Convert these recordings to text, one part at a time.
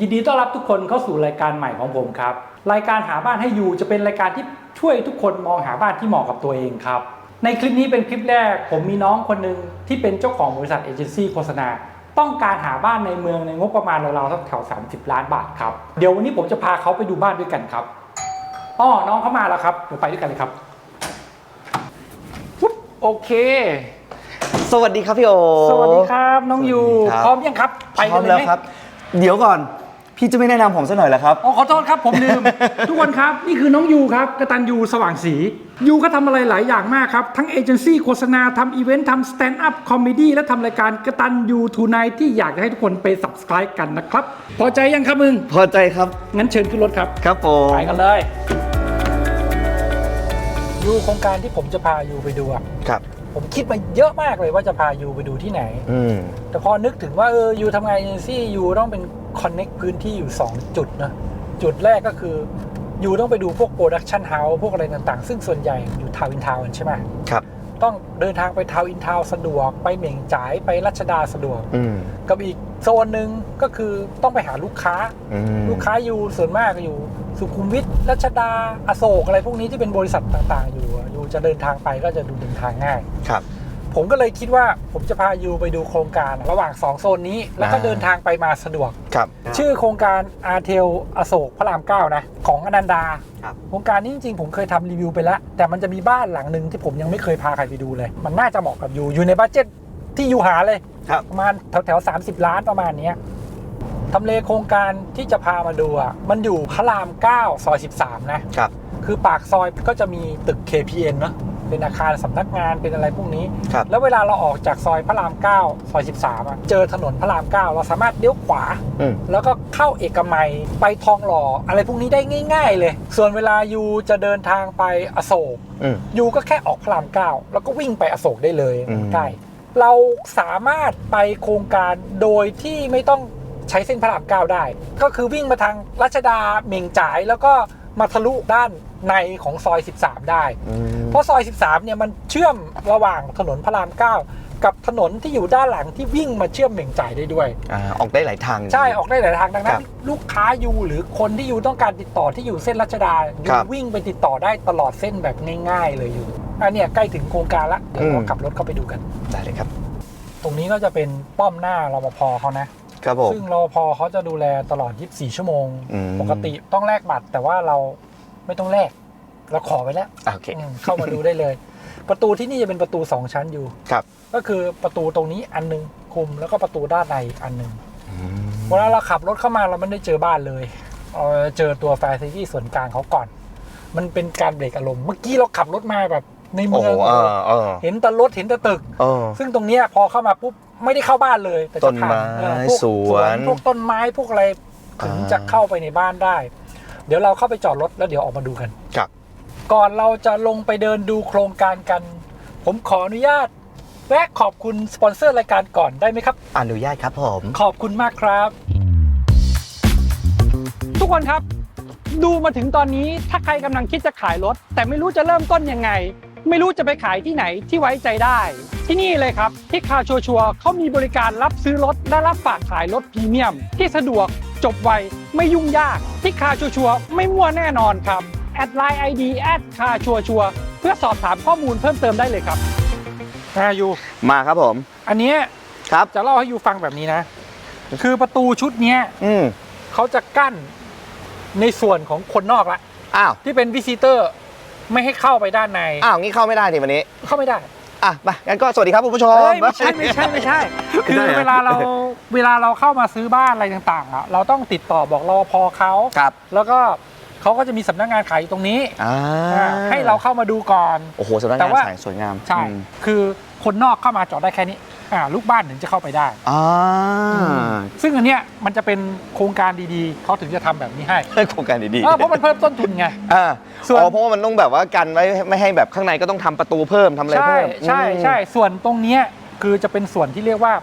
ยินดีต้อนรับทุกคนเข้าสู่รายการใหม่ของผมครับ รายการหาบ้านให้อยู่จะเป็นรายการที่ช่วยทุกคนมองหาบ้านที่เหมาะกับตัวเองครับ ในคลิปนี้เป็นคลิปแรก ผมมีน้องคนหนึ่งที่เป็นเจ้าของบริษัทเอเจนซี่โฆษณา ต้องการหาบ้านในเมืองในงบประมาณราวๆสักแถว30 ล้านบาทครับ เดี๋ยววันนี้ผมจะพาเขาไปดูบ้านด้วยกันครับอ๋อน้องเขามาแล้วครับเดี๋ยวไปด้วยกันเลยครับปุ๊บโอเค สวัสดีครับพี่โอสวัสดีครับ น้องยูสวัสดีครับ พร้อมยังครับพร้อมกันแล้วไหครับ เดี๋ยวก่อน พี่จะไม่แนะนำผมซะหน่อยเหรอครับ อ๋อขอโทษครับผมลืม ทุกคนครับ นี่คือน้องยูครับกตันยูสว่างสียูก็ทำอะไรหลายอย่างมากครับ ทั้งเอเจนซี่โฆษณาทำอีเวนต์ทำสแตนด์อัพคอมเมดี้และทำรายการกตันยูทูไนที่อยากจะให้ทุกคนไป subscribe กันนะครับ พอใจยังครับมึง พอใจครับ งั้นเชิญขึ้นรถครับ ครับผม ไปกันเลยยูโครงการที่ผมจะพายูไปดูอะครับ ผมคิดมาเยอะมากเลยว่าจะพายูไปดูที่ไหน อืม แต่พอนึกถึงว่าเออยูทำงานเอเจนซี่ยูต้องเป็นคอนเน็กพื้นที่อยู่ 2 จุดนะ จุดแรกก็คือยูต้องไปดูพวกโปรดักชันเฮาส์พวกอะไรต่างๆ ซึ่งส่วนใหญ่อยู่ทาวน์อินทาวน์ใช่ไหมครับ ต้องเดินทางไปทาวน์อินทาวน์สะดวก ไปเหม่งจ่ายไปรัชดาสะดวก อืม กับอีกโซนหนึ่งก็คือต้องไปหาลูกค้า อืม ลูกค้าอยู่ส่วนมากอยู่ สุขุมวิทรัชดาอโศกอะไรพวกนี้ที่เป็นบริษัทต่างๆ อยู่อะยูจะเดินทางไปก็จะดูเดินทางง่ายครับ ผมก็เลยคิดว่าผมจะพายูไปดูโครงการระหว่าง 2 โซนนี้ แล้วก็อ่าเดินทางไปมาสะดวกครับ ชื่อโครงการอาเทลอโศกพระรามเก้านะ ของอนันดาครับโครงการนี้จริงๆ ผมเคยทำรีวิวไปแล้ว แต่มันจะมีบ้านหลังหนึ่งที่ผมยังไม่เคยพาใครไปดูเลย มันน่าจะเหมาะกับยูอยู่ในบัดเจ็ตที่ยูหาเลยครับประมาณแถวแถวๆ30ล้านประมาณเนี้ย ทำเลโครงการที่จะพามาดูอะมันอยู่พระราม 9 ซอย 13 นะ ครับ คือปากซอยก็จะมีตึก KPN เนอะเป็นอาคารสำนักงานเป็นอะไรพวกนี้ ครับ แล้วเวลาเราออกจากซอยพระราม 9 ซอย 13อะเจอถนนพระราม 9 เราสามารถเลี้ยวขวา อืม แล้วก็เข้าเอกมัยไปทองหล่ออะไรพวกนี้ได้ง่าย ๆ เลย ส่วนเวลายูจะเดินทางไปอโศก อืม ยูก็แค่ออกพระราม9แล้วก็วิ่งไปอโศกได้เลยอืม ใกล้เราสามารถไปโครงการโดยที่ไม่ต้อง ใช้เส้นพระราม9ได้ ก็คือวิ่งมาทางรัชดาเหม่งจ่ายแล้วก็มาทะลุด้านในของซอย 13 ได้อืมเพราะซอย 13 เนี่ยมันเชื่อมระหว่างถนนพระราม 9 กับถนนที่อยู่ด้านหลังที่วิ่งมาเชื่อมเหม่งจ่ายได้ด้วยอ่าออกได้หลายทาง ใช่ออกได้หลายทางดังนั้ครันบลูกค้าอยู่หรือคนที่อยู่ต้องการติดต่อที่อยู่เส้นรัชดาอยู่ครับวิ่งไปติดต่อได้ตลอดเส้นแบบง่าย ๆ เลยอยู่อันเนี้ยใกล้ถึงโครงการละเดี๋ยวเราอืมขับรถเข้าไปดูกันได้เลยครับ ตรงนี้ก็จะเป็นป้อมหน้ารปภเขานะ ครับผมซึ่งรปภเขาจะดูแลตลอด 24 ชั่วโมง อืม ปกติต้องแลกบัตร แต่ว่าเราไม่ต้องแลกเราขอไว้แล้วอะโอเค อืมเข้ามาดูได้เลย ประตูที่นี่จะเป็นประตูสองชั้นอยู่ ครับ ก็คือประตูตรงนี้อันหนึงคุมแล้วก็ประตูด้านในอีกอันหนึงอืมเวลาเราขับรถเข้ามาเราไม่ได้เจอบ้านเลยเราเจอตัวแฟซิตี้ส่วนกลางเขาก่อน มันเป็นการเบรกอารมณ์เมื่อกี้เราขับรถมาแบบ ในโอ้เมืโหองเออเออเห็นแต่รถเห็นแต่ตึก เออ ซึ่งตรงเนี้ยพอเข้ามาปุ๊บไม่ได้เข้าบ้านเลย แต่จะผ่านต้นไม้เออพวกสวนพวกต้นไม้พวกอะไรถึงอ่า จะเข้าไปในบ้านได้ เดี๋ยวเราเข้าไปจอดรถแล้วเดี๋ยวออกมาดูกัน ครับ ก่อนเราจะลงไปเดินดูโครงการกัน ผมขออนุญาตและขอบคุณสปอนเซอร์รายการก่อนได้ไหมครับ อนุญาตครับผม ขอบคุณมากครับ ทุกคนครับ ดูมาถึงตอนนี้ถ้าใครกำลังคิดจะขายรถ แต่ไม่รู้จะเริ่มต้นยังไง ไม่รู้จะไปขายที่ไหนที่ไว้ใจได้ ที่นี่เลยครับ ที่คาชัวชัวร์เขามีบริการรับซื้อรถและรับฝากขายรถพรีเมียม ที่สะดวกจบไวไม่ยุ่งยาก ที่คาชัวชัวร์ไม่มั่วแน่นอนครับแอดไลน์ไอดีแอดคาชัวชัวร์เพื่อสอบถามข้อมูลเพิ่มเติมได้เลยครับอายูมาครับผม อันเนี้ยครับจะเล่าให้ยูฟังแบบนี้นะ คือประตูชุดเนี้ยอืมเขาจะกั้นในส่วนของคนนอกละอ้าวที่เป็นวิซิเตอร์ ไม่ให้เข้าไปด้านใน อ้าวงี้เข้าไม่ได้ดิวันนี้ เข้าไม่ได้อะไปงั้นก็สวัสดีครับคุณผู้ชมเฮ้ยไม่ใช่ไม่ใช่ไม่ใช่ คือไม่ได้เหรอเวลาเราเวลาเราเข้ามาซื้อบ้านอะไรต่างๆอะเราต้องติดต่อบอกรอพอเขาครับ แล้วก็เขาก็จะมีสำนักงานขายอยู่ตรงนี้อ่าอ่าให้เราเข้ามาดูก่อน โอ้โหสำนักแต่งานว่าสายสวยงามใช่ อืมคือคนนอกเข้ามาจอดได้แค่นี้ อ่าลูกบ้านถึงจะเข้าไปได้ อ่าซึ่งอันเนี้ยมันจะเป็นโครงการดีๆ เขาถึงจะทำแบบนี้ให้โครงการดีเออเพราะมันเพิ่มต้นทุนไง อ่าส่วน อ๋อเพราะว่ามันต้องแบบว่ากันไว้ไม่ให้แบบข้างในก็ต้องทำประตูเพิ่มทำอะไรใช่เพิ่มใช่อืม ใช่ส่วนตรงเนี้ยคือจะเป็นส่วนที่เรียกว่า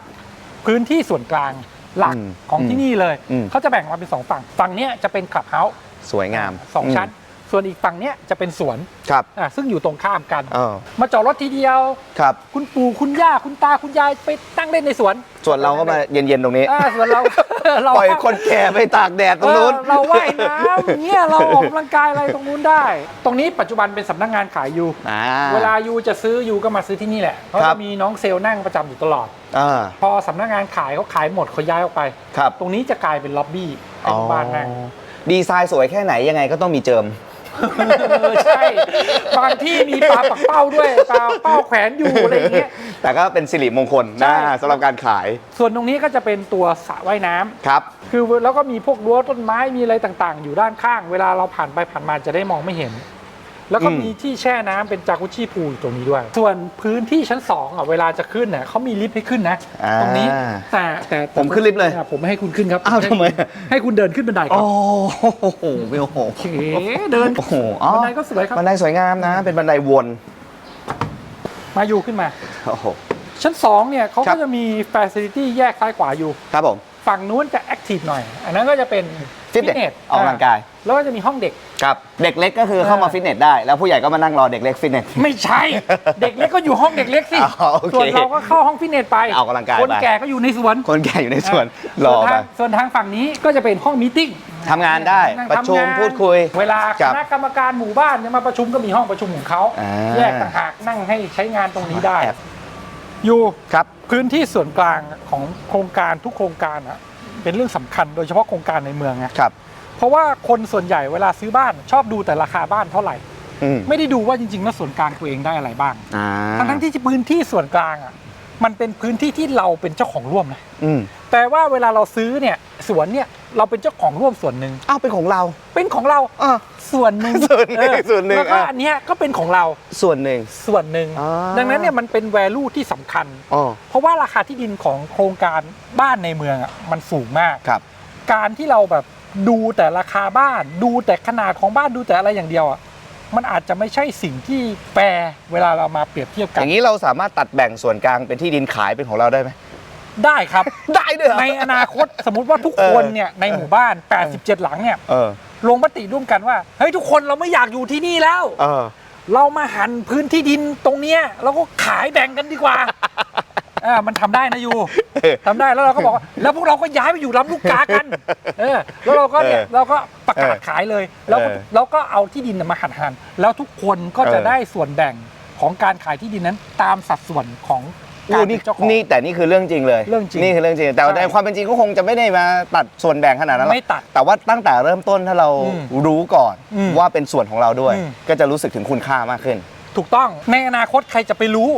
พื้นที่ส่วนกลางหลักอืมของที่นี่เลย อืม เขาจะแบ่งมาเป็นสองฝั่ง ฝั่งเนี้ยจะเป็นคลับเฮาส์สวยงามสองชั้น ส่วนอีกฝั่งเนี้ยจะเป็นสวนครับอ่าซึ่งอยู่ตรงข้ามกัน เออมาจอดรถทีเดียว ครับ คุณปู่คุณย่าคุณตาคุณยายไปตั้งเล่นในสวนส่วนเราก็มาเย็นๆตรงนี้ อ่าส่วนเรา เราปล่อยคนแก่ไปตากแดดตรงนู้น เออเราว่ายน้ำอย่างเงี้ยเราออกกำลังกายอะไรตรงนู้นได้ ตรงนี้ปัจจุบันเป็นสำนักงานขายยูอ่าเวลายูจะซื้อยูก็มาซื้อที่นี่แหละเขาครัจะบมีน้องเซลล์นั่งประจำอยู่ตลอด อ่าพอสำนักงานขายเขาขายหมดเขาย้ายออกไป ครับตรงนี้จะกลายเป็นล็อบบี้ให้ลูกบ้านนั่ง ดีไซน์สวยแค่ไหนยังไงก็ต้องมีเจิม เออใช่ บางที่มีปลาปักเป้าด้วยปลาเป้าแขวนอยู่อะไรอย่างเงี้ย แต่ก็เป็นสิริมงคลใช่ นะสำหรับการขายส่วนตรงนี้ก็จะเป็นตัวสระว่ายน้ำครับคือแล้วก็มีพวกรั้วต้นไม้มีอะไรต่างๆ อยู่ด้านข้าง เวลาเราผ่านไปผ่านมาจะได้มองไม่เห็น แล้วก็อืมมีที่แช่น้ำเป็นจากุชิพูลอยู่ตรงนี้ด้วย ส่วนพื้นที่ชั้น2อะเวลาจะขึ้นเนี่ยเขามีลิฟต์ให้ขึ้นนะอ่าตรงนี้แต่แต่แต่ผมขึ้นลิฟต์เลยอะผมไม่ให้คุณขึ้นครับอ้าวให้ทำไมให้คุณเดินขึ้นบันไดคโอ้รับโหโอ้โหโอเคเดินโอ้โหอ๋อบันไดก็สวยครับบันไดสวยงามนะ เป็นบันไดวน มาอยู่ขึ้นมาโอ้โหชั้น2เนี่ยเขาครัก็บจะมีฟ a ซิลิตี้แยกซ้ายขวาอยู่ครับผม ฝั่งนู้นจะแอคทีฟหน่อย อันนั้นก็จะเป็นฟิตเนสออกกำลังกาย แล้วก็จะมีห้องเด็ก ครับ เด็กเล็กก็คือเข้ามาอ่าฟิตเนสได้ แล้วผู้ใหญ่ก็มานั่งรอเด็กเล็กฟิตเนส ไม่ใช่ เด็กเล็กก็อยู่ห้องเด็กเล็กสิ อ๋อโอเคส่วนเราก็เข้าห้องฟิตเนสไป ออกกำลังกายคนไปแก่ก็อยู่ในสวนคนแก่อยู่ในสวนรส่อวนไปทางส่วนทางฝั่งนี้ก็จะเป็นห้องมีติ้งทำงานได้นั่งประชุมทำงานพูดคุยเวลาครัคบณะกรรมการหมู่บ้านจะมาประชุมก็มีห้องประชุมของเขาอ่า แยกต่างหากนั่งให้ใช้งานตรงนี้ได้ แอบอ ยู่ครับพื้นที่ส่วนกลางของโครงการทุกโครงการอะเป็นเรื่องสำคัญโดยเฉพาะโครงการในเมืองไงครับเพราะว่าคนส่วนใหญ่เวลาซื้อบ้านชอบดูแต่ราคาบ้านเท่าไหร่อืมไม่ได้ดูว่าจริงๆแล้วส่วนกลางตัวเองได้อะไรบ้างอ่าทั้งทั้งๆที่พื้นที่ส่วนกลางอะมันเป็นพื้นที่ที่เราเป็นเจ้าของร่วมนะอืมแต่ว่าเวลาเราซื้อเนี่ยสวนเนี่ย เราเป็นเจ้าของร่วมส่วนหนึ่งอ้าวเป็นของเรา เป็นของเราอ่าส่วนหนึ่งส่วนหนึ่งเออส่วนหนึ่งแล้วก็อะ อันเนี้ยก็เป็นของเราส่วนหนึ่ง ส่วนหนึ่งอ่า ดังนั้นเนี่ยมันเป็น value ที่สำคัญ อ๋อเพราะว่าราคาที่ดินของโครงการบ้านในเมืองอะมันสูงมาก ครับ การที่เราแบบดูแต่ราคาบ้าน ดูแต่ขนาดของบ้านดูแต่อะไรอย่างเดียวอะมันอาจจะไม่ใช่สิ่งที่แฟร์เวลาเรามาเปรียบเทียบอกัน ย่างนี้เราสามารถตัดแบ่งส่วนกลางเป็นที่ดินขายเป็นของเราได้ไหม ได้ครับ ได้ด้วยเหรอในอนาคตสมมุติว่าทุกคนเนี่ยในหมู่บ้าน 87 หลังเนี่ยเออลงมติร่วมกันว่าเฮ้ยทุกคนเราไม่อยากอยู่ที่นี่แล้ว เออ เรามาหันพื้นที่ดินตรงเนี้ยเราก็ขายแบ่งกันดีกว่า อ่ามันทำได้นะยูทำได้แล้วเราก็บอกว่าแล้วพวกเราก็ย้ายไปอยู่ลำลูกกากัน เออ แล้วเราก็เนี่ยเออเราก็ประกาศเออขายเลยแล้วก็เออ เราก็เอาที่ดินมาหันหันๆแล้วทุกคนก็จะเออได้ส่วนแบ่งของการขายที่ดินนั้นตามสัดส่วนของกา อู้รเป็นี่นเจ้าของนี่แต่นี่คือเรื่องจริงเลยเรื่องจริงนี่คือเรื่องจริง แต่ใช่ในความเป็นจริงก็คงจะไม่ได้มาตัดส่วนแบ่งขนาดนั้นหรอกไม่ตัดแต่ว่าตั้งแต่เริ่มต้นถ้าเราอืมรู้ก่อนอืมว่าเป็นส่วนของเราด้วยอืมก็จะรู้สึกถึงคุณค่ามากขึ้น ถูกต้องในอนาคตใครจะไปรู้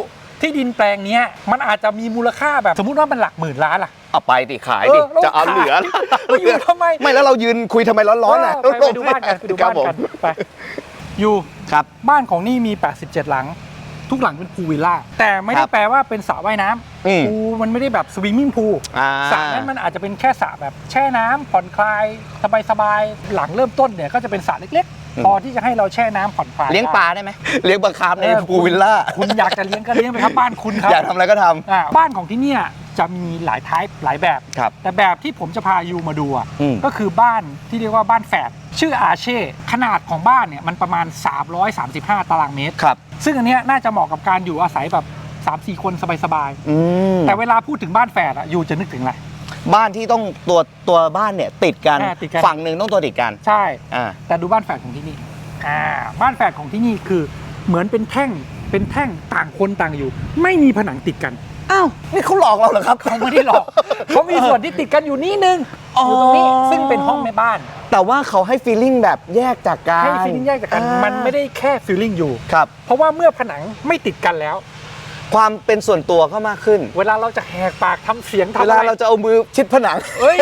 ที่ดินแปลงเนี้ยมันอาจจะมีมูลค่าแบบสมมุติว่ามันหลักหมื่นล้านล่ะเอาไปดิขายดิเออเราจะเอาขายเหลือเราอยู่ทำไมไม่แล้วเรายืนคุยทำไมร้อนๆน่ะเไปไปดูบ้านกันไปดูครับ้านผมกันไปอยู่ครับบ้านของนี่มี 87 หลัง ทุกหลังเป็นพูลวิลล่าแต่ไม่คได้รับแปลว่าเป็นสระว่ายน้อืมำพูลมันไม่ได้แบบสวิมมิ่งพูลอ่า สระนั้นมันอาจจะเป็นแค่สระแบบแช่น้ำผ่อนคลายสบายๆหลังเริ่มต้นเนี่ยก็จะเป็นสระเล็กอืม ๆ พอที่จะให้เราแช่น้ำผ่อนคลายเลี้ยงปลาได้ไหมเลี้ยงปลาคาร์ฟในเออพูลวิลล่าคุณอยากจะเลี้ยงก็เลี้ยงไปครับบ้านคุณครับอยากทำอะไรก็ทำอ่าบ้านของที่เนี่ยจะมีหลายไทป์หลายแบบครับ แต่แบบที่ผมจะพายูมาดูอะอืม ก็คือบ้านที่เรียกว่าบ้านแฝด ชื่ออาเช่ขนาดของบ้านเนี่ยมันประมาณ 335 ตารางเมตร ครับ ซึ่งอันเนี้ยน่าจะเหมาะกับการอยู่อาศัยแบบ3-4คนสบายอืมๆ แต่เวลาพูดถึงบ้านแฝดอะยูจะนึกถึงอะไร บ้านที่ต้องตัวตัวบ้านเนี่ยติดกัน อ่าติดกัน ฝั่งหนึ่งต้องตัวติดกันใช่ อ่า แต่ดูบ้านแฝดของที่นี่อ่าบ้านแฝดของที่นี่คือเหมือนเป็นแท่งเป็นแท่งต่างคนต่างอยู่ ไม่มีผนังติดกัน อ้าว นี่เขาหลอกเราเหรอครับ เขาไม่ได้หลอก เขามีส่วนที่ติดกันอยู่นี่นึงอ๋อออยู่ตรงนี้ ซึ่งเป็นห้องแม่บ้าน แต่ว่าเขาให้ฟีลลิ่งแบบแยกจากกันให้ฟีลลิ่งแยกจากกัน อ่ามันไม่ได้แค่ฟีลลิ่งอยู่ ครับ เพราะว่าเมื่อผนังไม่ติดกันแล้ว ความเป็นส่วนตัวก็มากขึ้น เวลาเราจะแหกปากทำเสียงทำเวอะลาไรเราจะเอามือชิดผนัง เอ้ย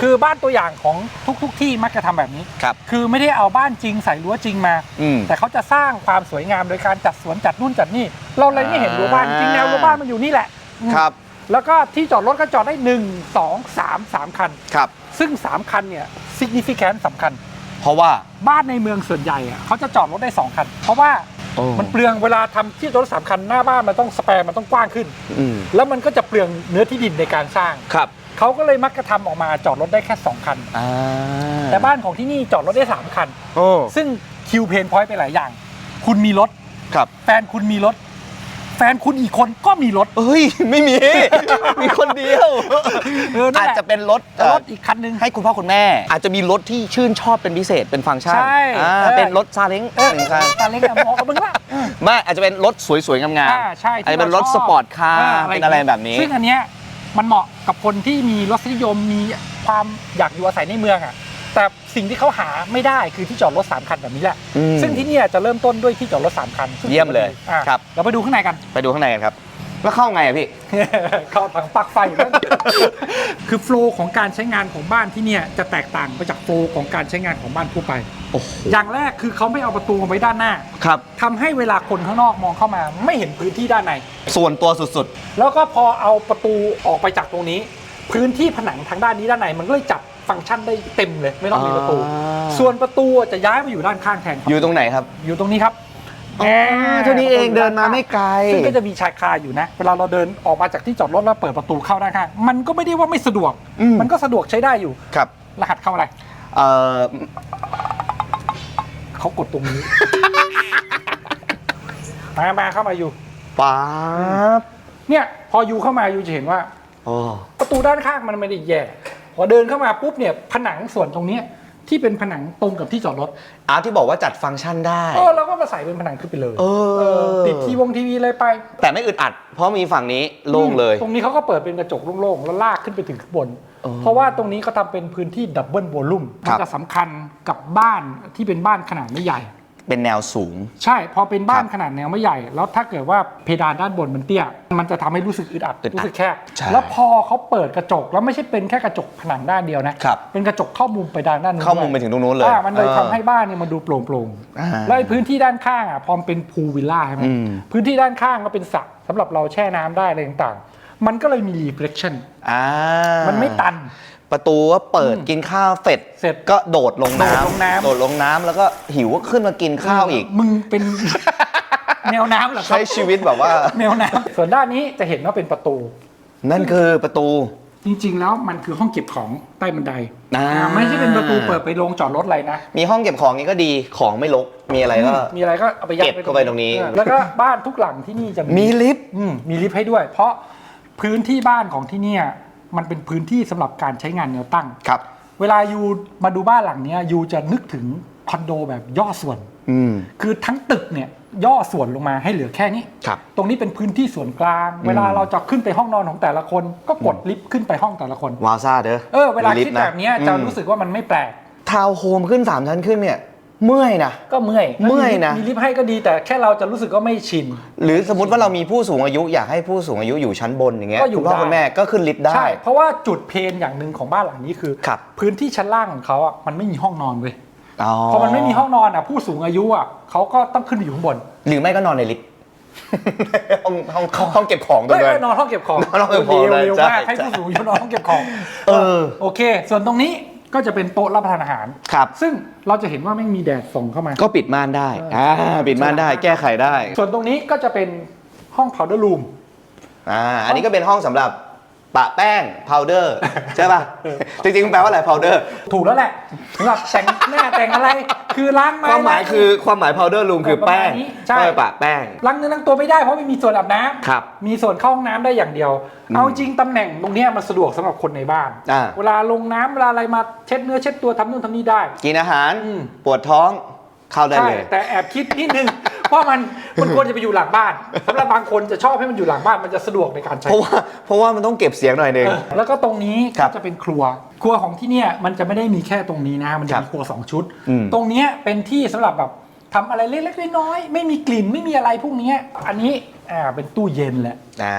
คือบ้านตัวอย่างของทุกๆทที่มักจะทำแบบนี้ ครับ คือไม่ได้เอาบ้านจริงใส่รั้วจริงมา อืม แต่เขาจะสร้างความสวยงามโดยการจัดสวนจัดนู่นจัดนี่ เราเลยไม่เห็นรั้วบ้านจริงแนวรั้วบ้านมันอยู่นี่แหละอืมครับ แล้วก็ที่จอดรถก็จอดได้1 2 3 3คัน ครับ ซึ่ง 3 คันเนี่ย significant สำคัญ เพราะว่า บ้านในเมืองส่วนใหญ่อะเขาจะจอดรถได้ 2 คัน เพราะว่าโอ้ มันเปลืองเวลาทำที่จอดรถสามคันหน้าบ้านมันต้องสแปรมันต้องกว้างขึ้น อืมแล้วมันก็จะเปลืองเนื้อที่ดินในการสร้าง ครับเขาก็เลยมักจะทำออกมาจอดรถได้แค่ 2 คัน อ่าแต่บ้านของที่นี่จอดรถได้ 3 คัน โอ้ซึ่งคิวเพนพอยต์ไปหลายอย่าง คุณมีรถ ครับ แฟนคุณมีรถ แฟนคุณอีกคนก็มีรถ เอ้ย ไม่มี มีคนเดียว เออนั่นอาจแหละจะเป็นรถแต่เอ่อรถอีกคันนึง ให้คุณพ่อคุณแม่ อาจจะมีรถที่ชื่นชอบเป็นพิเศษเป็นฟังก์ชันใช่อ่าเออ เป็นรถซาเล้งเออหนึ่งคันตาเล็กอะเหมอกับมึงละเออไม่อาจจะเป็นรถสวยๆงามอ่าใช่ๆอาจจะเป็นรถที่สชบปอร์ตคาร์าเป็นอะไรแบบนี้ ซึ่งอันเนี้ยมันเหมาะกับคนที่มีรสนิยมมีความอยากอยู่อาศัยในเมืองอะ แต่ สิ่งที่เขาหาไม่ได้คือที่จอดรถสามคันแบบนี้แหละ อืม ซึ่งที่เนี่ยจะเริ่มต้นด้วยที่จอดรถสามคันซึ่งเยี่ยมเลยอะครับ เราไปดูข้างในกัน ไปดูข้างในกันครับ แล้วเข้าไงอะพี่ เข้าทางปลั๊กไฟนั่นคือโฟล์ของการใช้งานของบ้านที่เนี่ยจะแตกต่างไปจากโฟล์ของการใช้งานของบ้านทั่วไป โอ้โหอย่างแรกคือเขาไม่เอาประตูมาไว้ด้านหน้าครับ ทำให้เวลาคนข้างนอกมองเข้ามา ไม่เห็นพื้นที่ด้านใน ส่วนตัวสุดแล้วก็พอเอาประตูออกไปจากตรงนี้ พื้นที่ผนังทางด้านนี้ด้านในมันก็เลยจับ ฟังก์ชันได้เต็มเลยไม่ต้องมีประตู อ่า ส่วนประตูจะย้ายมาอยู่ด้านข้างแทนครับๆอยู่ตรงไหนครับอยู่ตรงนี้ครับอ๋อเท่านี้เองเดินมาไม่ไกล ซึ่งก็จะมีชายคาอยู่นะ เวลาเราเดินออกมาจากที่จอดรถแล้วเปิดประตูเข้าด้านข้างมันก็ไม่ได้ว่าไม่สะดวกอืมมันก็สะดวกใช้ได้อยู่ ครับรหัสเข้าอะไรเอ่อเขากดตรงนี้ มามาเข้ามาอยู่ ป๊าบเนี่ย พออยู่เข้ามาอยู่จะเห็นว่าโอ้ประตูด้านข้างมันไม่ได้แย่ พอเดินเข้ามาปุ๊บเนี่ยผนังส่วนตรงเนี้ยที่เป็นผนังตรงกับที่จอดรถอาที่บอกว่าจัดฟังก์ชันได้ เออเราก็มาใส่เป็นผนังขึ้นไปเลยเออเออ ติดทีวงทีวีอะไรไปแต่ไม่อึดอัด เพราะมีฝั่งนี้โล่งเลย ตรงนี้เขาก็เปิดเป็นกระจกโล่งๆแล้วลากขึ้นไปถึงข้างบนเออเพราะว่าตรงนี้เขาทำเป็นพื้นที่ดับเบิลวอลลุ่มครัมันบจะสำคัญกับบ้านที่เป็นบ้านขนาดไม่ใหญ่ เป็นแนวสูง ใช่พอเป็นบ้านครับขนาดแนวไม่ใหญ่ แล้วถ้าเกิดว่าเพดานด้านบนมันเตี้ย มันจะทำให้รู้สึกอึดอัดอึดอัดรู้สึกแคบใช่แล้วพอเขาเปิดกระจกแล้วไม่ใช่เป็นแค่กระจกผนังด้านเดียวนะครับ เป็นกระจกเข้ามุมไปด้านด้านนู้นเข้ามุมด้ไปวยถึงตรงนู้นเลยอ่ามันเลยออทำให้บ้านเนี่ยมันดูโปร่งโปร่งๆอ่าแล้วไอ้พื้นที่ด้านข้างอะพอมนเป็นพูลวิลล่าใช่ไหมอืมพื้นที่ด้านข้างก็เป็นสระสำหรับเราแช่น้ำได้อะไรต่างๆ มันก็เลยมี reflection อ่ามันไม่ตัน ประตูก็เปิดอืมกินข้าวเสร็จเสร็จก็โดดลงน้โดดลงน้ำำโดดลงน้ำแล้วก็หิวก็ขึ้นมากินข้าวอีก มึงเป็น แนวน้ำเหรอครัใช้ชีวิตแบบว่า แนวน้ำส่วนด้านนี้จะเห็นว่าเป็นประตู นั่นคือประตู จริง ๆ แล้วมันคือห้องเก็บของใต้บันไดอ่า อ่าไม่ใช่เป็นประตูเปิดไปลงจอดรถอะไรนะมีห้องเก็บของนี้ก็ดีของไม่รกมีอะไรก็ มีอะไรก็เอาไปยัดเก็บเข้าไปตรงนี้ เออแล้วก็บ้านทุกหลังที่นี่จะมีลิฟต์ อืมมีลิฟต์ให้ด้วย เพราะพื้นที่บ้านของที่เนี่ย มันเป็นพื้นที่สำหรับการใช้งานแนวตั้งครับ เวลายูมาดูบ้านหลังเนี้ยยูจะนึกถึงคอนโดแบบย่อส่วนอืมคือทั้งตึกเนี่ยย่อส่วนลงมาให้เหลือแค่นี้ครับตรงนี้เป็นพื้นที่ส่วนกลาง เวลาเราจะขึ้นไปห้องนอนของแต่ละคน ก็กดลิฟต์ขึ้นไปห้องแต่ละคนวาวซ่าเด้อเออเวลามีคิดต์ะแบบเนี้ยจะอืมรู้สึกว่ามันไม่แปลกทาวน์โฮมขึ้น 3 ชั้นขึ้นเนี่ย เมื่อยนะ ก็เมื่อยเมื่อยนะ มีลิฟต์ให้ก็ดีแต่แค่เราจะรู้สึกว่าไม่ชิน หรือสมมติว่าเรามีผู้สูงอายุอยากให้ผู้สูงอายุอยู่ชั้นบนอย่างเงี้ยก็อยู่คุณพ่อได้ คุณแม่ก็ขึ้นลิฟต์ได้ ใช่ เพราะว่าจุดเพนอย่างหนึ่งของบ้านหลังนี้คือ ครับ พื้นที่ชั้นล่างของเขาอะมันไม่มีห้องนอนเว้ยอ๋อพอมันไม่มีห้องนอนอะผู้สูงอายุอะเขาก็ต้องขึ้นไปอยู่ข้างบนหรือไม่ก็นอนในลิฟต์ ห้องห้องห้องห้องเก็บของตรงเอ้ยนั้เอ้ยน นอนห้องเก็บของนอนห้องเก็บของร็วเลยร็วใช่มากให้ใช่ผู้สูงอายุนอนห้องเก็บของเออ โอเค ส่วนตรงนี้ ก็จะเป็นโต๊ะรับประทานอาหาร ครับ ซึ่งเราจะเห็นว่าไม่มีแดดส่องเข้ามา ก็ปิดม่านได้เอออ่อ่าปิดม่านได้แก้ไขได้ส่วนตรงนี้ก็จะเป็นห้อง powder room อ่าอันนี้ก็เป็นห้องสำหรับ ปะแป้ง powder ใช่ป่ะ จริงๆแปลว่าอะไร powder ถูกแล้วแหละสำหรับแต่งหน้าแต่งอะไรคือล้างไม้ความหมายคือความหมาย powder room คือแป้งประมาณนี้ใช่ ก็ไปปะแป้ง ล้างเนื้อล้างตัวไม่ได้เพราะไม่มีส่วนอาบน้ำครับมีส่วนเข้าห้องน้ำได้อย่างเดียวอืมเอาจริงตำแหน่งตรงเนี้ยมันสะดวกสำหรับคนในบ้าน อ่า เวลาลงน้ำเวลาอะไรมาเช็ดเนื้อเช็ดตัวทำนู่นทำนี่ได้ กินอาหาร อืม ปวดท้องเข้าได้ใช่เลย แต่แอบคิดนิดนึง ว่ามันมันควรจะไปอยู่หลังบ้านสำหรับบางคนจะชอบให้มันอยู่หลังบ้านมันจะสะดวกในการใช้เพราะว่าเพราะว่ามันต้องเก็บเสียงหน่อยหนึง เออแล้วก็ตรงนี้ครัก็บจะเป็นครัว ครัวของที่เนี่ยมันจะไม่ได้มีแค่ตรงนี้นะ มันจะครับมีครัวสองชุด อืม ตรงเนี้ยเป็นที่สำหรับแบบทำอะไรเล็กๆน้อยๆไม่มีกลิ่นไม่มีอะไรพวกเนี้ยอันนี้อ่าเป็นตู้เย็นแหละ อ่า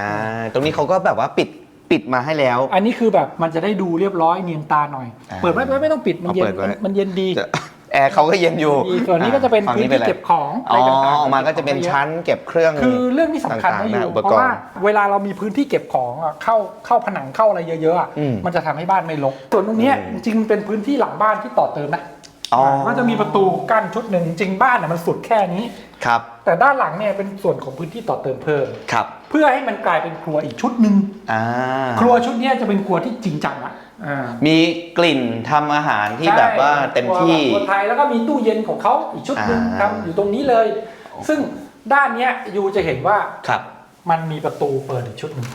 ตรงนี้เขาก็แบบว่าปิดปิดมาให้แล้ว อันนี้คือแบบมันจะได้ดูเรียบร้อยเนียนตาหน่อย อ่าเปิดไว้ไว้ไม่ต้องปิดมันเย็นเอาเปิดไว้ มันมันเย็นดี จะ แอร์เขาก็เย็นอยู่ดีส่วนนี้ก็จะเป็นฝั่งพื้นป็ที่อะไรเก็บของอ๋ออะไรต่างๆออกมาก็จะเป็นชั้นเก็บเครื่อง คือเรื่องที่สำคัญต่างนะๆอยู่อุปเพกราะรว่าณ์เวลาเรามีพื้นที่เก็บของอะเข้าเข้าผนังเข้าอะไรเยอะๆอะอืมมันจะทำให้บ้านไม่รกส่วนตรงเนี้ยอืมจริงๆเป็นพื้นที่หลังบ้านที่ต่อเติมนะ อ๋อก็จะมีประตูกั้นชุดหนึ่งจริงบ้านน่ะมันสุดแค่นี้ ครับ แต่ด้านหลังเนี่ยเป็นส่วนของพื้นที่ต่อเติมเพิ่ม ครับ เพื่อให้มันกลายเป็นครัวอีกชุดหนึ่งอ่า ครัวชุดเนี้ยจะเป็นครัวที่จริงจังอะอ่ามีกลิ่นทำอาหารที่แบบว่าเต็มที่ครัวไทยแล้วก็มีตู้เย็นของเขาอีกชุดหนึ่งอ่าทำอยู่ตรงนี้เลย ซึ่งด้านเนี้ยยูจะเห็นว่าครับ มันมีประตูเปิดอีกชุดหนึ่ง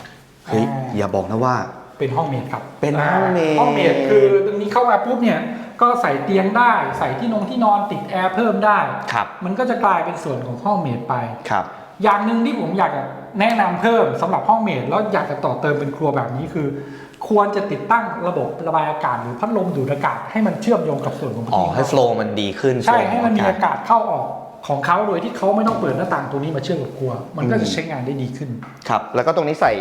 เฮ้ยอ่าอย่าบอกนะว่า เป็นห้องเมดครับ เป็นห้องเมดาห้องเมดคือตรงนี้เข้ามาปุ๊บเนี่ย ก็ใส่เตียงได้ ใส่ที่นงที่นอนติดแอร์เพิ่มได้ครับมันก็จะกลายเป็นส่วนของห้องเมดไปครับอย่างหนึ่งที่ผมอยากจะแนะนำเพิ่มสำหรับห้องเมดแล้วอยากจะต่อเติมเป็นครัวแบบนี้คือ ควรจะติดตั้งระบบระบายอากาศหรือพัดลมดูดอากาศให้มันเชื่อมโยงกับส่วนของอ๋อพื้นที่ให้โฟล์มันดีขึ้นใช่ flow ให้มันมีขงอากาศเข้าออกของเขาโดยที่เขาไม่ต้องเปิดหน้าต่างตัวนี้มาเชื่อมกับครัว มันก็จะใช้งานได้ดีขึ้น ครับ แล้วก็ตรงนี้ใส่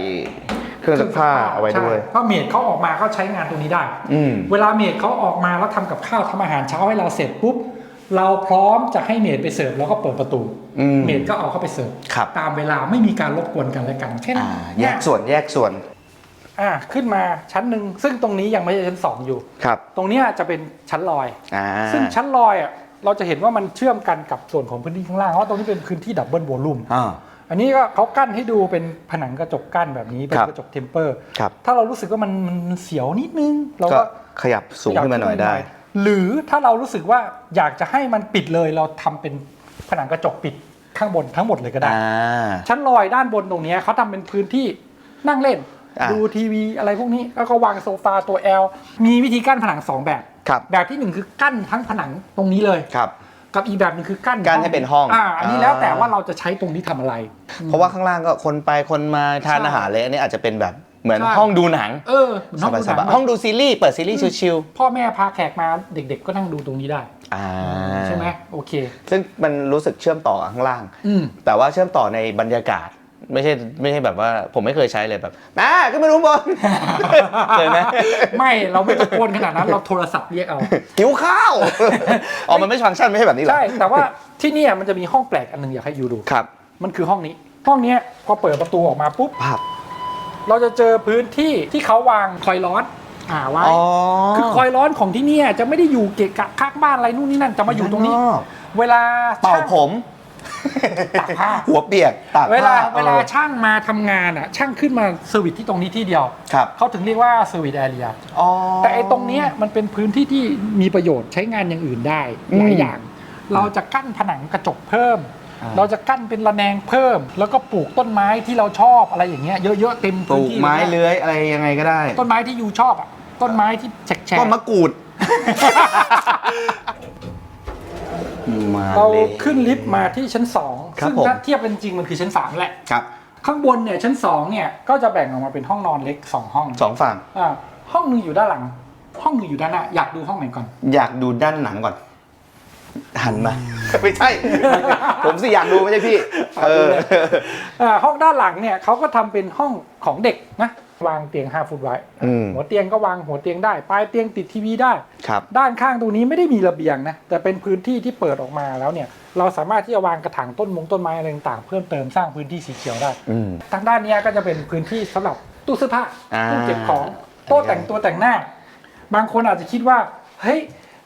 เครื่องซักผ้าเอาไว้ด้วยใช่เพราะเมดเขาออกมาเขาใช้งานตรงนี้ได้อืมเวลาเมดเขาออกมาแล้วทำกับข้าวทำอาหารเช้าให้เราเสร็จปุ๊บเราพร้อมจะให้เมดไปเสิร์ฟเราก็เปิดประตูอืมเมดก็เอาเข้าไปเสิร์ฟครับตามเวลาไม่มีการรบกวนกันและกันแค่นั้อ่านแยกส่วนแยกส่วนอ่าขึ้นมาชั้นหนึ่งซึ่งตรงนี้ยังไม่ใช่ชั้นสองอยู่ครับ ตรงเนี้ยจะเป็นชั้นลอยอ่าซึ่งชั้นลอยอะเราจะเห็นว่ามันเชื่อมกันกับส่วนของพื้นที่ข้างล่างเพราะว่าตรงนี้เป็นพื้นที่ดับเบิลโวลูมอ่า อันนี้ก็เขากั้นให้ดูเป็นผนังกระจกกั้นแบบนี้เป็นครับกระจกเทมเปอร์ครับถ้าเรารู้สึกว่ามันมันเสียวนิดนึง เราก็ก็ขยับสูงขึ้นมาหน่อยได้ หรือถ้าเรารู้สึกว่าอยากจะให้มันปิดเลยเราทำเป็นผนังกระจกปิดข้างบนทั้งหมดเลยก็ได้อ่าชั้นลอยด้านบนตรงเนี้ยเขาทำเป็นพื้นที่นั่งเล่นอะดูทีวีอะไรพวกนี้แล้วก็วางโซฟาตัว L มีวิธีกั้นผนังสองแบบครับแบบที่หนึ่งคือกั้นทั้งผนังตรงนี้เลยครับ กับอีกแบบหนึงคือกั้นกั้นให้เป็นห้องอ่าอันนี้อ่าแล้วแต่ว่าเราจะใช้ตรงนี้ทำอะไร เพราะว่าข้างล่างก็คนไปคนมาทานใช่อาหารเลยอันนี้อาจจะเป็นแบบเหมือนใช่ห้องดูหนัง เออเหมือนห้องดูหสนังบายๆห้องดูซีรีส์เปิดซีรีส์ชิลพ่อแม่พาแขกมาเด็ก ๆ ก็นั่งดูตรงนี้ได้ๆอ่าใช่ไหมโอเค ซึ่งมันรู้สึกเชื่อมต่อกับข้างล่างอืมแต่ว่าเชื่อมต่อในบรรยากาศ ไม่ใช่ไม่ใช่แบบว่าผมไม่เคยใช้เลยแบบแม่ก็ไม่รู้บนเคยไหมไม่เราไม่ตะโกนขนาดนั้นเราโทรศัพท์เรียกเอาหิวข้าวอ๋อมันไม่ฟังก์ชันไม่ใช่แบบนี้เหรอใช่แต่ว่าที่เนี่ยมันจะมีห้องแปลกอันหนึงอยากให้ยูดูครับ มันคือห้องนี้ ห้องเนี้ยพอเปิดประตูออกมาปุ๊บภาพเราจะเจอพื้นที่ที่เขาวางคอยร้อนอ่าไว้อ๋อคือคอยร้อนของที่เนี่ยจะไม่ได้อยู่เกะกะข้างบ้านอะไรนู่นนี่นั่นจะมาอยู่ตรงนี้ด้านนอกเวลาเป่าช่างผม ตากผ้า หัวเปียกตากเวลาผ้เวลาออ ช่างมาทำงานอะช่างขึ้นมาเซอร์วิสที่ตรงนี้ที่เดียวครับ เขาถึงเรียกว่าเซอร์วิสแอเรียอ๋อ แต่ไอ้ตรงเนี้ยมันเป็นพื้นที่ที่มีประโยชน์ใช้งานอย่างอื่นได้อืมหลายอย่าง เราจะกั้นผนังกระจกเพิ่ม อ่า เราจะกั้นเป็นระแนงเพิ่ม แล้วก็ปลูกต้นไม้ที่เราชอบอะไรอย่างเงี้ยเยอะๆเต็มปลูพื้นกที่ไม้เลยเลื้อยอะไรยังไงก็ได้ ต้นไม้ที่ยูชอบอะต้นไม้ที่แฉกๆ ต้นมะกรูด มาเราเลย ขึ้นลิฟต์มาที่ชั้นสองครับซึ่งผม ถ้าเทียบเป็นจริงมันคือชั้นสามแหละ ครับข้างบนเนี่ยชั้นสองเนี่ยก็จะแบ่งออกมาเป็นห้องนอนเล็กสองห้องสองฝั่งอ่าห้องหนึงอยู่ด้านหลัง ห้องหนึงอยู่ด้านหน้าอยากดูห้องไหนก่อน อยากดูด้านหนังก่อน หันมา ไม่ใช่ ผมสิอยากดูไม่ใช่พี่ เออ อ่าห้องด้านหลังเนี่ยเขาก็ทำเป็นห้องของเด็กนะ วางเตียง5ฟุตไว้อืมหัวเตียงก็วางหัวเตียงได้ปลายเตียงติดทีวีได้ ครับ ด้านข้างตรงนี้ไม่ได้มีระเบียงนะแต่เป็นพื้นที่ที่เปิดออกมาแล้วเนี่ยเราสามารถที่จะวางกระถางต้นมงต้นไม้อะไรต่างๆเพิ่มเติมสร้างพื้นที่สีเขียวได้ อืม ทางด้านเนี้ยก็จะเป็นพื้นที่สำหรับตู้เสื้อผ้าอ่าตู้เก็บของโต๊ะแต่งตัวแต่งหน้า บางคนอาจจะคิดว่าเฮ้ย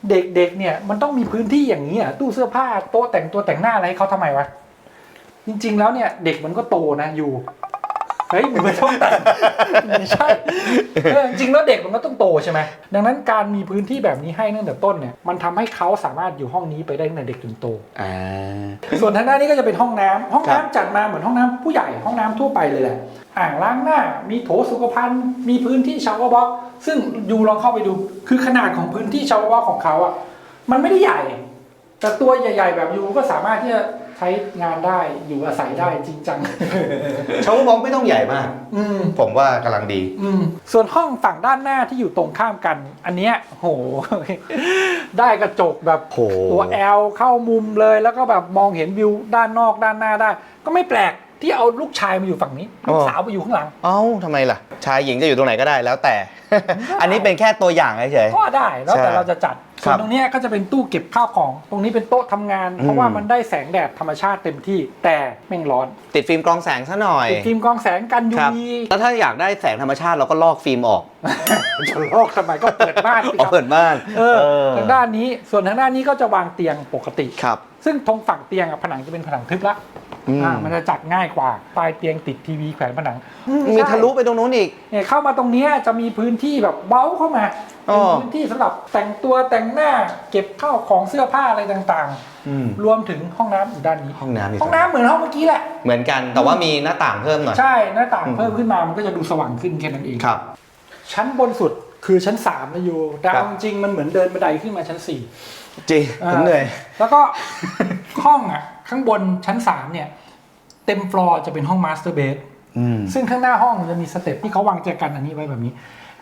เด็กๆเนี่ยมันต้องมีพื้นที่อย่างนี้อะตู้เสื้อผ้าโต๊ะแต่งตัวแต่งหน้าอะไรให้เขาทำไมวะจริงๆแล้วเนี่ยเด็กมันก็โตนะอยู่ เฮ้ยมึงไม่ต้องแต่งไม่ใช่เออจริงๆแล้วเด็กมันก็ต้องโตใช่ไหมดังนั้นการมีพื้นที่แบบนี้ให้ตั้งแต่ต้นเนี่ยมันทำให้เขาสามารถอยู่ห้องนี้ไปได้ตั้งแต่เด็กจนโต อ่า ส่วนทางด้านนี้ก็จะเป็นห้องน้ำห้องครัน้ำบจัดมาเหมือนห้องน้ำผู้ใหญ่ห้องน้ำทั่วไปเลยแหละอ่างล้างหน้า มีโถสุขภัณฑ์มีพื้นที่ชาวบ็อกซึ่งยูลองเข้าไปดู คือขนาดของพื้นที่ชาวบ็อกของเขาอะมันไม่ได้ใหญ่ แต่ตัวใหญ่ ๆ แบบยูก็สามารถที่จะ ใช้งานได้อยู่อาศัยได้จริงจังชาวบองไม่ต้องใหญ่มาก อืม ผมว่ากำลังดี อืม ส่วนห้องฝั่งด้านหน้าที่อยู่ตรงข้ามกัน อันเนี้ยโห ได้กระจกแบบโห ตัว L เข้ามุมเลย แล้วก็แบบมองเห็นวิวด้านนอกด้านหน้าได้ ก็ไม่แปลก ที่เอาลูกชายมาอยู่ฝั่งนี้ ลูกสาวมาอยู่ข้างหลัง เอ้าทำไมล่ะ ชายหญิงจะอยู่ตรงไหนก็ได้แล้วแต่ อันนี้เป็นแค่ตัวอย่างเฉย ก็ได้แล้วแต่ใช่เราจะจัดครัส่วบนตรงเนี้ยก็จะเป็นตู้เก็บข้าวของ ตรงนี้เป็นโต๊ะทำงาน เพราะว่าอืมมันได้แสงแดดธรรมชาติเต็มที่แต่แม่งร้อนติดฟิล์มกรองแสงซะหน่อย ติดฟิล์มกรองแสงกันยูครับ วีแล้วถ้าอยากได้แสงธรรมชาติเราก็ลอกฟิล์มออกจะลอกทำไมก็เปิดบ้านสิออกครับเปิดบ้านเออทางด้านนี้ส่วนทางด้านนี้ก็จะวางเตียงปกติ ครับ ซึ่งตรงฝั่งเตียงอะผนังจะเป็นผนังทึบละ อืม อ่ามันจะจัดง่ายกว่าปลายเตียงติดทีวีแขวนผนังอืมีใช่ทะลุไปตรงนู้นอีก เนี่ยเข้ามาตรงเนี้ยจะมีพื้นที่แบบเบ้าเข้ามาอ๋เป็นอพื้นที่สำหรับแต่งตัวแต่งหน้าเก็บข้าวของเสื้อผ้าอะไรต่างอืมๆรวมถึงห้องน้ำอยู่ด้านนี้ ห้องน้ำอีกห้องน้ำเหมือนห้องเมื่อกี้แหละ เหมือนกันแต่ว่ามีหน้าต่างเพิ่มหน่อย ใช่หน้าต่างอืม เพิ่มขึ้นมามันก็จะดูสว่างขึ้นแค่นั้นเอง ครับ ชั้นบนสุดคือชั้น3นะอยู่ดาครัวบ จริงๆมันเหมือนเดินบันไดขึ้นมาชั้น 4 จริงผมเหนื่อย แล้วก็ ห้องอะ ข้างบนชั้น 3 เนี่ย เต็มฟลอร์จะเป็นห้องมาสเตอร์เบดอืมซึ่งข้างหน้าห้องมันจะมีสเต็ปที่เขาวางแจกันอันนี้ไว้แบบนี้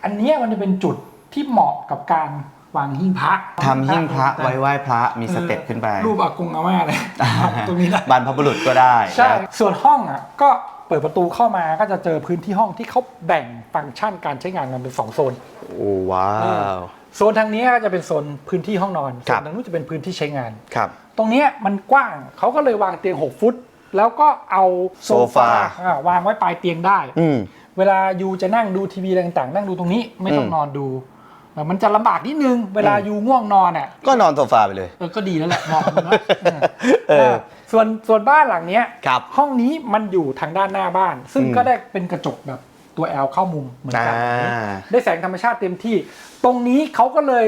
อันเนี้ยมันจะเป็นจุดที่เหมาะกับการวางหิ้งพระทำหิ้งพระไว้ไหว้พระมีสเต็ปขึ้นไป รูปอากงอาม่าเลยตรงนี้นะบรรพบุรุษก็ได้ใช่นะส่วนห้องอะก็เปิดประตูเข้ามาก็จะเจอพื้นที่ห้องที่เขาแบ่งฟังก์ชันการใช้งานกันเป็นสองโซน โอ้ว้าว โซนทางนี้ก็จะเป็นโซนพื้นที่ห้องนอนครัส่วบนทางนู้นจะเป็นพื้นที่ใช้งาน ครับ ตรงเนี้ยมันกว้างเขาก็เลยวางเตียง 6 ฟุต แล้วก็เอาโซโซฟาฟาอ่าวางไว้ปลายเตียงได้ อืม เวลายูจะนั่งดูทีวีอะไรต่างๆ นั่งดูตรงนี้ไม่ต้องอืม นอนดูเออมันจะลำบากนิดนึง เวลายูง่วงนอนอะก็นอนโซฟาไปเลย เออก็ดีแล้วแหละนอนนะเออเออ ส่วนส่วนบ้านหลังเนี้ย ครับ ห้องนี้มันอยู่ทางด้านหน้าบ้าน ซึ่งอืมก็ได้เป็นกระจกแบบตัวแอลเข้ามุมเหมือนอ่ากันได้แสงธรรมชาติเต็มที่ ตรงนี้เขาก็เลย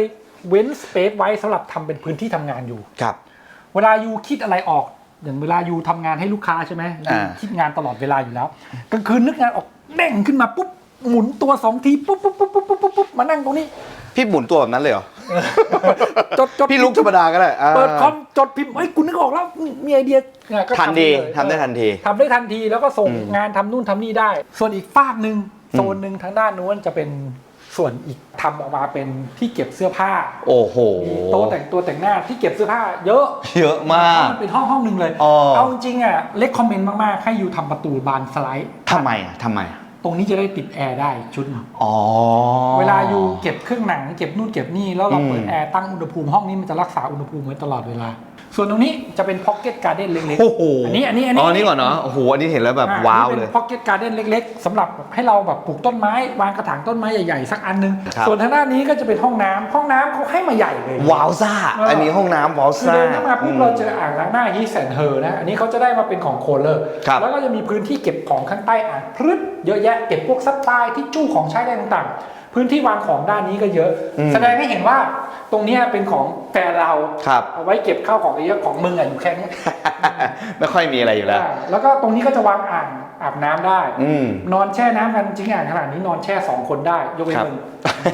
เว้นสเปซไว้สำหรับทำเป็นพื้นที่ทำงานอยู่ ครับ เวลายูคิดอะไรออก อย่างเวลายูทำงานให้ลูกค้าใช่ไหมยูอ่า คิดงานตลอดเวลาอยู่แล้วกลางคืนนึกงานออกเด้งขึ้นมาปุ๊บหมุนตัวสองทีปุ๊บปุ๊บปุ๊บปุ๊บปุ๊บปุ๊บปุ๊บมานั่งตรงนี้ พี่หมุนตัวแบบนั้นเลยเหรอ จดจดพี่ลุกธรรมดาก็ได้อ่า เปิดคอมจดพิมพ์เฮ้ยกูนึกออกแล้วมีไอเดียเนี่ยก็ทันทีเลยทำได้ทันทีทำได้ทันทีแล้วก็ส่งอืม งานทำนู่นทำนี่ได้ ส่วนอีกฝากหนึ่งโซนหนึ่งทางด้านนู้นจะเป็น ส่วนอีกทำออกมาเป็นที่เก็บเสื้อผ้า โอ้โหมีโต๊ะแต่งตัวแต่งหน้าที่เก็บเสื้อผ้า เยอะเยอะมากมันเป็นห้องห้องหนึ่งเลยอ๋อเอาจริงๆอะเล็กคอมเมนต์มากๆให้อยู่ทำประตูบานสไลด์ทำไมอะทำไมอะตรงนี้จะได้ติดแอร์ได้ชุดหนึ่งอ๋อเวลาอยู่เก็บเครื่องหนังเก็บนู่นเก็บนี่แล้วเราอืมเปิดแอร์ตั้งอุณหภูมิห้องนี้มันจะรักษาอุณหภูมิไว้ตลอดเวลา ส่วนตรงนี้จะเป็นพ็อกเก็ตการ์เด้นเล็กโอ้โหอันนี้อันนี้อันนี้ อ๋อนี่ก่อนเนาะโอ้โหอันนี้เห็นแล้วแบบอะว้าวอันเลนี้ยเป็นพ็อกเก็ตการ์เด้นเล็กๆสำหรับให้เราแบบปลูกต้นไม้ วางกระถางต้นไม้ใหญ่ๆ สักอันหนึง ครับ ส่วนทางด้านนี้ก็จะเป็นห้องน้ำห้องน้ำเขาให้มาใหญ่เลย ว้าวซ่าเอออั อันนี้ห้องน้ำว้าวคือซ่า เดินเข้ามาปุ๊บเราเจออ่างล้างหน้าฮีแสนเฮอร์นะ อันนี้เขาจะได้มาเป็นของโคเลอร์ ครับแล้วก็จะมีพื้นที่เก็บของข้างใต้อ่างพรึดเยอะแยะเก็บพวกซับไพลายที่จู้ของใช้ได้ต่างๆ พื้นที่วางของด้านนี้ก็เยอะ อืม แสดงให้เห็นว่าตรงเนี้ยเป็นของแฟนเราครับ เอาไว้เก็บข้าวของเยอะของมึงอะอยู่แค่นี้ไม่ค่อยมีอะไรอยู่แล้ว อ่าแล้วก็ตรงนี้ก็จะวางอ่างอาบน้ำได้ อืม นอนแช่น้ำกันจริงอ่างขนาดนี้นอนแช่สองคนได้ยกเว้นครับ มึง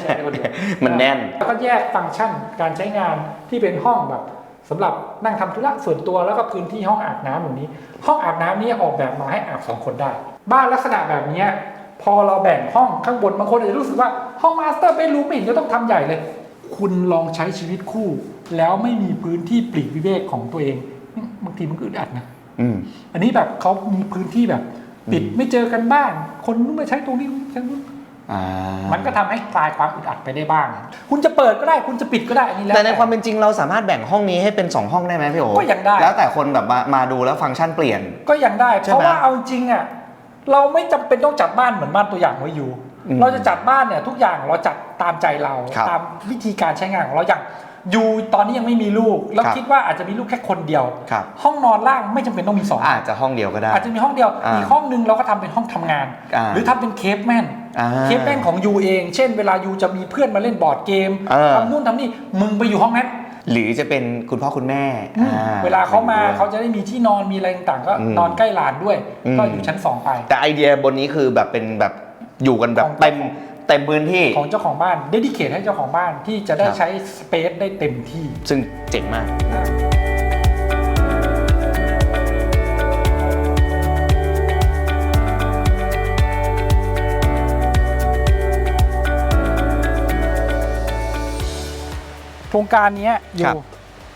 แช่ได้คนเดียว มันแน่น แล้วก็แยกฟังก์ชันการใช้งานที่เป็นห้องแบบสำหรับนั่งทำธุระส่วนตัวแล้วก็พื้นที่ห้องอาบน้ำแบบนี้ ห้องอาบน้ำนี้ออกแบบมาให้อาบสองคนได้ บ้านลักษณะแบบเนี้ย พอเราแบ่งห้องข้างบนบางคนอาจจะรู้สึกว่าห้องมาสเตอร์เบดรูมไม่เห็นจะต้องทำใหญ่เลย คุณลองใช้ชีวิตคู่ แล้วไม่มีพื้นที่ปลีกวิเวกของตัวเองบางทีมันก็อึดอัดนะอืมอันนี้แบบเขามีพื้นที่แบบปิดไม่เจอกันบ้าง คนนู้นมาใช้ตรงนี้ใช้ตรงนู้นอ่ามันก็ทำให้คลายความอึดอัดไปได้บ้าง คุณจะเปิดก็ได้ คุณจะปิดก็ได้อันนี้แล้วแต่ในความเป็นจริงเราสามารถแบ่งห้องนี้ให้เป็น 2 ห้องได้ไหมพี่โอก็ยังได้ แล้วแต่คนแบบมามาดูแล้วฟังก์ชันเปลี่ยน ก็ยังได้ใช่เพไหมราะว่าเอาจริงอะ เราไม่จำเป็นต้องจัดบ้านเหมือนบ้านตัวอย่างไว้อยู่ อืมเราจะจัดบ้านเนี่ยทุกอย่างเราจัดตามใจเราครับตามวิธีการใช้งานของเราอย่างอยู่ตอนนี้ยังไม่มีลูก แล้วครับคิดว่าอาจจะมีลูกแค่คนเดียว ครับ ห้องนอนล่างไม่จำเป็นต้องมีสองอาจจะห้องเดียวก็ได้ อาจจะมีห้องเดียวอ่าอีกห้องนึงเราก็ทำเป็นห้องทำงาน อ่าหรือทำเป็นเคปแมนอ่าเคปแมนของยูเอง เช่น เวลายูจะมีเพื่อนมาเล่นบอร์ดเกมเออ ทำนู่นทำนี่มึงไปอยู่ห้องนั้น หรือจะเป็นคุณพ่อคุณแม่อืมอ่เวลาเขามาด้วยเขาจะได้มีที่นอนมีอะไรต่างๆก็อืมนอนใกล้หลานด้วยอืมก็อยู่ชั้นสองไป แต่ไอเดียบนนี้คือแบบเป็นแบบอยู่กันแบบของเต็มเต็มพื้นที่ของเจ้าของบ้านเดดิเคทให้เจ้าของบ้านที่จะได้ครับใช้สเปซได้เต็มที่ ซึ่งเจ๋งมาก ครงการเนี้ยอครัยู่บ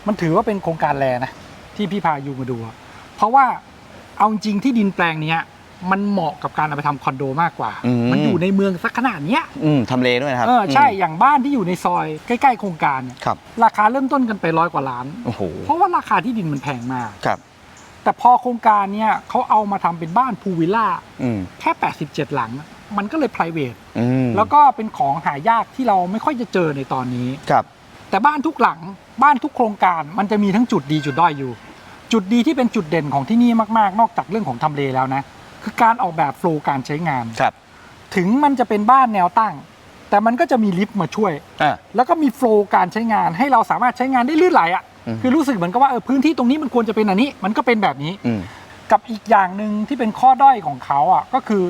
มันถือว่าเป็นโครงการแรนะ ที่พี่พายูมาดูอะเพราะว่าเอาจริงที่ดินแปลงเนี้ยมันเหมาะกับการเอาไปทำคอนโดมากกว่าอืมมันอยู่ในเมืองสักขนาดเนี้ยอืมทำเลด้วยนะครับ เออใช่มอย่างบ้านที่อยู่ในซอยใกล้ๆโครงการเนี่ยครับราคาเริ่มต้นกันไปร้อยกว่าล้านโอ้โหเพราะว่าราคาที่ดินมันแพงมากครับ แต่พอโครงการเนี่ยเขาเอามาทำเป็นบ้านพูลวิลล่าอืมแค่ 87 หลัง มันก็เลย p r i v a t อืมแล้วก็เป็นของหายากที่เราไม่ค่อยจะเจอในตอนนี้ครับ แต่บ้านทุกหลังบ้านทุกโครงการมันจะมีทั้งจุดดีจุดด้อยอยู่ จุดดีที่เป็นจุดเด่นของที่นี่มากๆ นอกจากเรื่องของทำเลแล้วนะ คือการออกแบบโฟล์การใช้งานครับ ถึงมันจะเป็นบ้านแนวตั้ง แต่มันก็จะมีลิฟต์มาช่วย อ่า แล้วก็มีโฟล์การใช้งานให้เราสามารถใช้งานได้ลื่นไหลอะอืม คือรู้สึกเหมือนกับว่าเออพื้นที่ตรงนี้มันควรจะเป็นอันนี้ มันก็เป็นแบบนี้ อืม กับอีกอย่างหนึ่งที่เป็นข้อด้อยของเขาอะก็คือ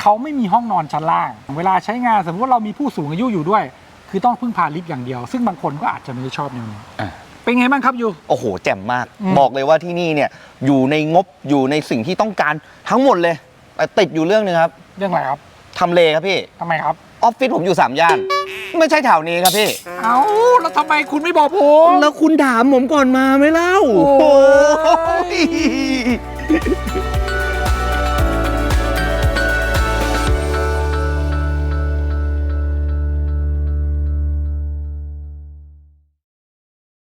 เขาไม่มีห้องนอนชั้นล่าง เวลาใช้งานสมมติว่าเรามีผู้สูงอายุอยู่ด้วย คือต้องพึ่งพาลิฟต์อย่างเดียว ซึ่งบางคนก็อาจจะไม่ได้ชอบแนวนี้อ่า เป็นไงบ้างครับยู โอ้โหแจ่มมาก อืม บอกเลยว่าที่นี่เนี่ยอยู่ในงบอยู่ในสิ่งที่ต้องการทั้งหมดเลยแต่ติดอยู่เรื่องหนึงครับเรื่องอะไรครับทำเลครับพี่ทำไมครับ ออฟฟิศผมอยู่สามย่านไม่ใช่แถวนี้ครับพี่ เอ้าแล้วทำไมคุณไม่บอกผม แล้วคุณถามผมก่อนมาไหมเล่า โอ้โอ้ยย